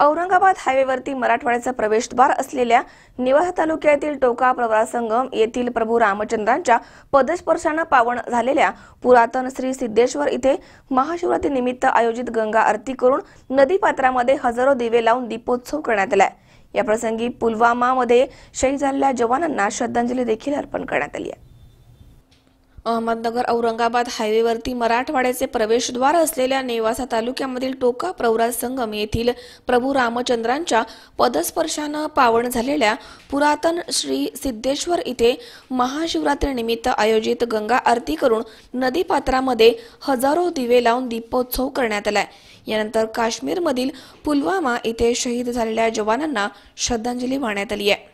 औरंगाबाद हायवेवरती मराठवाड्याचा प्रवेशद्वार असलेल्या निवाह तालुक्यातील टोका प्रवासंगम येथील प्रभू रामचंद्रांच्या पदस्पर्शानं पावन झालेल्या पुरातन श्री सिद्धेश्वर इथे महाशिवरात्री निमित्त आयोजित गंगा आरती करून नदीपात्रामध्ये हजारो दिवे लावून दीपोत्सव करण्यात आलाय. याप्रसंगी पुलवामामध्ये शहीद झालेल्या जवानांना श्रद्धांजली देखील अर्पण करण्यात आली आहे. अहमदनगर औरंगाबाद हायवेवरती मराठवाड्याचे प्रवेशद्वार असलेल्या नेवासा तालुक्यामधील टोका प्रवरा संगम येथील प्रभू रामचंद्रांच्या पदस्पर्शानं पावन झालेल्या पुरातन श्री सिद्धेश्वर इथे महाशिवरात्रीनिमित्त आयोजित गंगा आरती करून नदीपात्रामध्ये हजारो दिवे लावून दीपोत्सव करण्यात आलाय. यानंतर काश्मीरमधील पुलवामा इथे शहीद झालेल्या जवानांना श्रद्धांजली वाहण्यात आली आहे.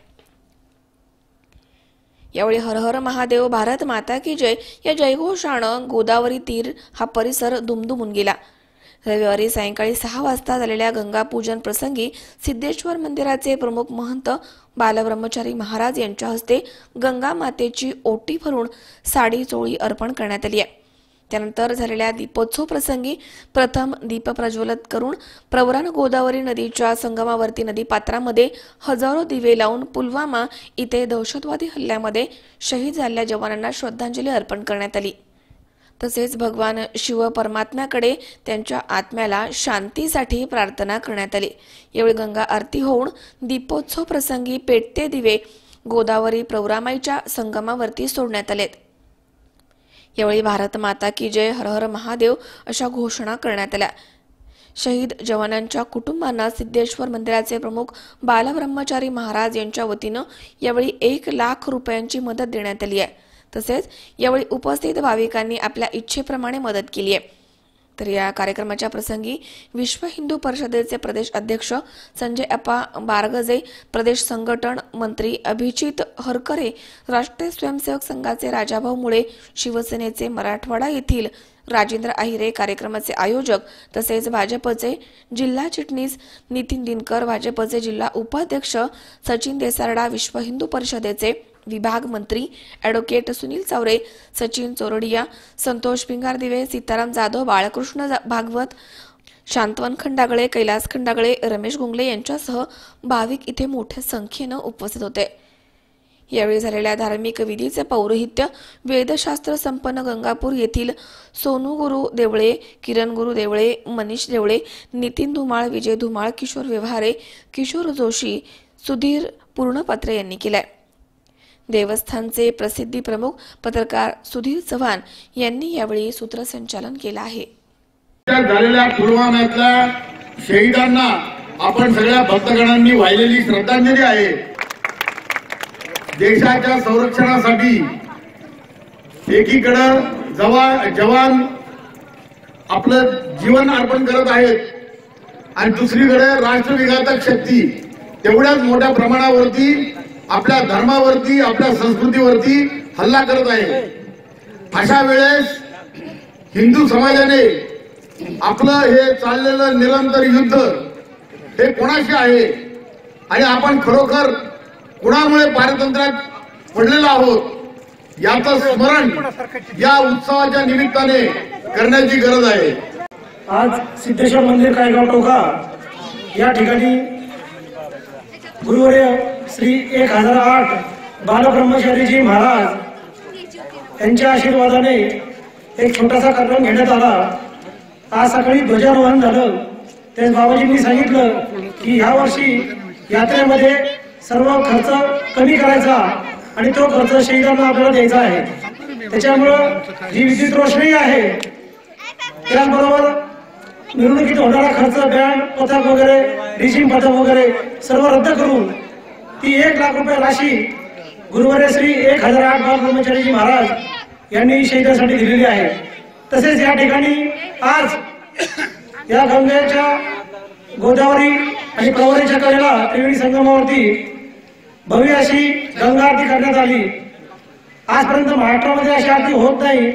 यावेळी हर हर महादेव भारत माता की जय. या जयघोषानं गोदावरी तीर हा परिसर दुमदुमून गेला. रविवारी सायंकाळी सहा वाजता झालेल्या गंगापूजन प्रसंगी सिद्धेश्वर मंदिराचे प्रमुख महंत बालब्रह्मचारी महाराज यांच्या हस्ते गंगा मातेची ओटी भरून साडी चोळी अर्पण करण्यात आली आहे. त्यानंतर झालेल्या दीपोत्सव प्रसंगी प्रथम दीप प्रज्वलित करून प्रवरान गोदावरी नदीच्या संगमावर्ती नदीपात्रामध्ये हजारो दिवे लावून पुलवामा इथे दहशतवादी हल्ल्यामध्ये शहीद झालेल्या जवानांना श्रद्धांजली अर्पण करण्यात आली. तसेच भगवान शिव परमात्म्याकडे त्यांच्या आत्म्याला शांतीसाठी प्रार्थना करण्यात आली. यावेळी गंगा आरती होऊन दीपोत्सव प्रसंगी पेटते दिवे गोदावरी प्रवरामाईच्या संगमावरती सोडण्यात आलेत. यावेळी भारत माता की जय हर हर महादेव अशा घोषणा करण्यात आल्या. शहीद जवानांच्या कुटुंबांना सिद्धेश्वर मंदिराचे प्रमुख बालब्रह्मचारी महाराज यांच्या वतीनं यावेळी एक लाख रुपयांची मदत देण्यात आली आहे. तसेच यावेळी उपस्थित भाविकांनी आपल्या इच्छेप्रमाणे मदत केली आहे. तर या कार्यक्रमाच्या प्रसंगी विश्व हिंदू परिषदेचे प्रदेश अध्यक्ष संजय अप्पा बारगजे प्रदेश संघटन मंत्री अभिजित हरकरे राष्ट्रीय स्वयंसेवक संघाचे राजाभाऊ मुळे शिवसेनेचे मराठवाडा येथील राजेंद्र आहिरे कार्यक्रमाचे आयोजक तसेच भाजपचे जिल्हा चिटणीस नितीन दिनकर भाजपचे जिल्हा उपाध्यक्ष सचिन देसारडा विश्व हिंदू परिषदेचे विभाग मंत्री ॲडव्होकेट सुनील चावरे सचिन चोरडिया संतोष पिंगारदिवे सीताराम जाधव बाळकृष्ण जा- भागवत शांतवन खंडागळे कैलास खंडागळे रमेश गुंगले यांच्यासह भाविक इथे मोठ्या संख्येनं उपस्थित होते. यावेळी झालेल्या धार्मिक विधीचे पौरोहित्य वेदशास्त्र संपन्न गंगापूर येथील सोनू गुरु देवळे किरण गुरु देवळे मनीष देवळे नितीन धुमाळ विजय धुमाळ किशोर व्यवहारे किशोर जोशी सुधीर पूर्णपत्रे यांनी केलाय. देवस्थानचे प्रसिद्धी प्रमुख पत्रकार सुधीर चव्हाण यांनी यावेळी सूत्रसंचालन केलं आहे. झालेल्या पुलवाम्यातल्या शहीदांना आपण सगळ्या भक्तगणांनी वाहिलेली श्रद्धांजली आहे. देशाच्या संरक्षणासाठी एकीकडं जवान जवान आपलं जीवन अर्पण करत आहेत आणि दुसरीकडे राष्ट्रविघातक शक्ती तेवढ्याच मोठ्या प्रमाणावरती आपल्या धर्मावरती आपल्या संस्कृतीवरती हल्ला करत आहे. अशा वेळेस हिंदू समाजाने आपलं हे चाललेलं निरंतर युद्ध हे कोणाशी आहे? आणि आपण खरोखर कुणामुळे पारतंत्र्यात पडलेलो आहोत? याचं स्मरण या उत्सवाच्या निमित्ताने करण्याची गरज आहे. आज सिद्धेश्वर मंदिर कायगाव टोका या ठिकाणी गुरुवर्य श्री एक हजार आठ बालब्रह्मचारीजी महाराज यांच्या आशीर्वादाने एक छोटासा कार्यक्रम घेण्यात आला. आज सकाळी ध्वजारोहण झालं. तेच बाबाजींनी सांगितलं की ह्या वर्षी यात्रेमध्ये सर्व खर्च कमी करायचा आणि तो खर्च शहीदांना आपल्याला द्यायचा आहे. त्याच्यामुळं जी विद्युत रोषणाई आहे त्याचबरोबर निवडणुकीत होणारा खर्च बँड पथक वगैरे रिशिंग पथक वगैरे सर्व रद्द करून ती एक लाख रुपये राशी गुरुवारे श्री एक हजार आठ बाल ब्रह्मचारीजी महाराज यांनी शहीदासाठी दिलेली आहे. तसेच या ठिकाणी आज या गंगेच्या गोदावरी आणि प्रवरीच्या कडेला त्रिवेणी संगमावरती भव्य अशी गंगा आरती करण्यात आली. आजपर्यंत महाराष्ट्रामध्ये अशी आरती होत नाही.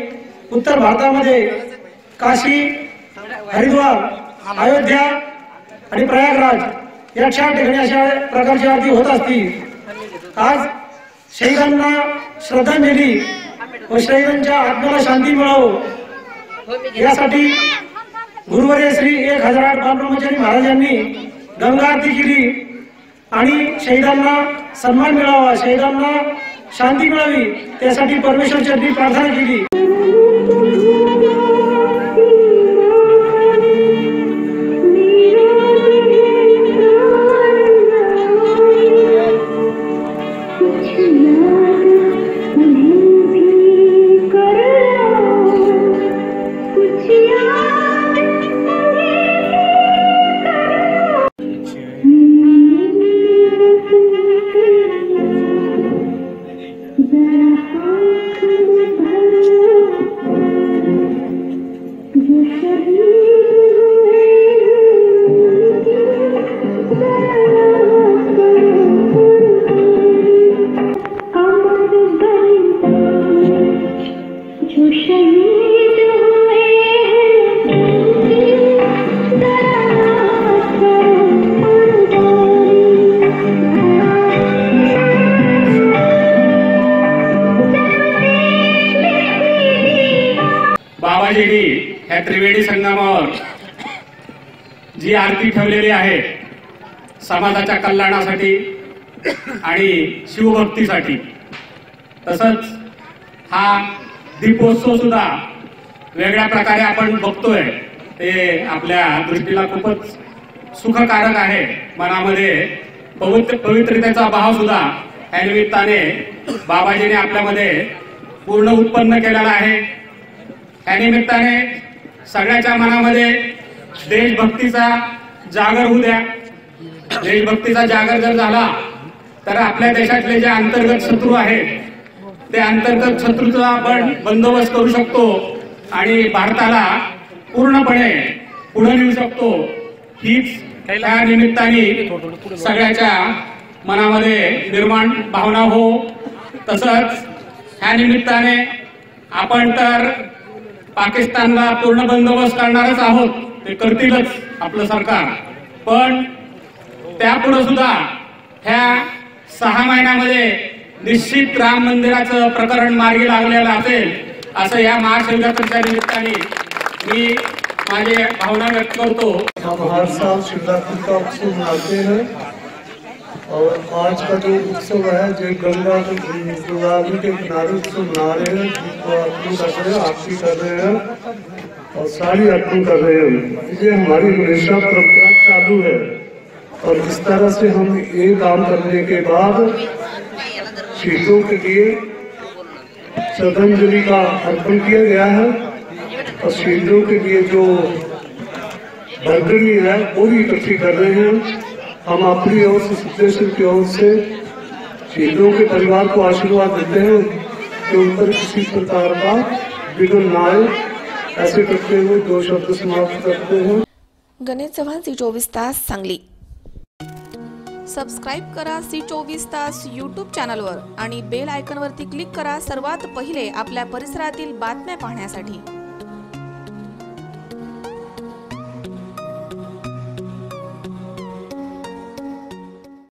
उत्तर भारतामध्ये काशी हरिद्वार अयोध्या आणि प्रयागराज या चार ठिकाणी अशा प्रकारची आरती होत असती. आज शहीदांना श्रद्धांजली व शहीदांच्या आत्म्याला शांती मिळावं. यासाठी गुरुवारी श्री एक हजार आठ बाल महाराजांनी गंगा आरती केली आणि शहीदांना सन्मान मिळावा शहीदांना शांती मिळावी त्यासाठी परमेश्वर चरणी प्रार्थना केली. बाबाजीनी ह्या त्रिवेणी संगमावर जी आरती ठेवलेली आहे समाजाच्या कल्याणासाठी आणि शिवभक्तीसाठी. तसंच हा दीपोत्सव सुद्धा वेगळ्या प्रकारे आपण बघतोय. ते आपल्या दृष्टीला खूपच सुखकारक आहे. मनामध्ये पवित्र पवित्रतेचा भाव सुद्धा या निमित्ताने बाबाजीने आपल्यामध्ये पूर्ण उत्पन्न केलेला आहे. या निमित्ताने सगळ्याच्या मनामध्ये देशभक्तीचा जागर होऊ द्या. देशभक्तीचा जागर जर झाला तर आपल्या देशातले जे अंतर्गत शत्रू आहेत ते अंतर्गत शत्रूचा आपण बंदोबस्त करू शकतो आणि भारताला पूर्णपणे पुढे नेऊ शकतो. हीच त्या निमित्ताने सगळ्याच्या मनामध्ये निर्माण भावना हो. तसंच ह्या निमित्ताने आपण तर पाकिस्तानला पूर्ण बंदोबस्त करणारच आहोत ते करतीलच आपलं सरकार. पण त्यापुढे सुद्धा ह्या सहा महिन्यामध्ये निश्चित राम मंदिराचं प्रकरण मार्गी लागलेलं असेल असं या महाशिवरात्रीच्या निमित्ताने मी माझी भावना व्यक्त करतो. हम शिवरात्रीचा उत्सव और आज का जो उत्सव है जो गंगा गोदावरी के किनारे उत्सव मना रहे हैं अर्पण कर रहे हैं आरती कर रहे हैं और सारी अर्पण कर रहे हैं। ये हमारी हमेशा परंपरा चालू है। और इस तरह से हम ये काम करने के बाद शहीदों के लिए श्रद्धांजलि का अर्पण किया गया है। और शहीदों के लिए जो भरगनी है, वो भी इकट्ठी कर रहे हैं। हम अपनी ओर से सिद्धेश्वर की ओर से शहीदों के परिवार को आशीर्वाद देते हैं कि उन पर किसी प्रकार का विघ्न न आए। ऐसे करते हुए दो शब्द समाप्त करते हैं। गणेश चव्हाण सी चोवीस तास सांगली। सबस्क्राईब करा सी चोवीस तास यूट्यूब चॅनलवर आणि बेल आयकॉनवरती क्लिक करा सर्वात पहिले आपल्या परिसरातील बातम्या पाहण्यासाठी.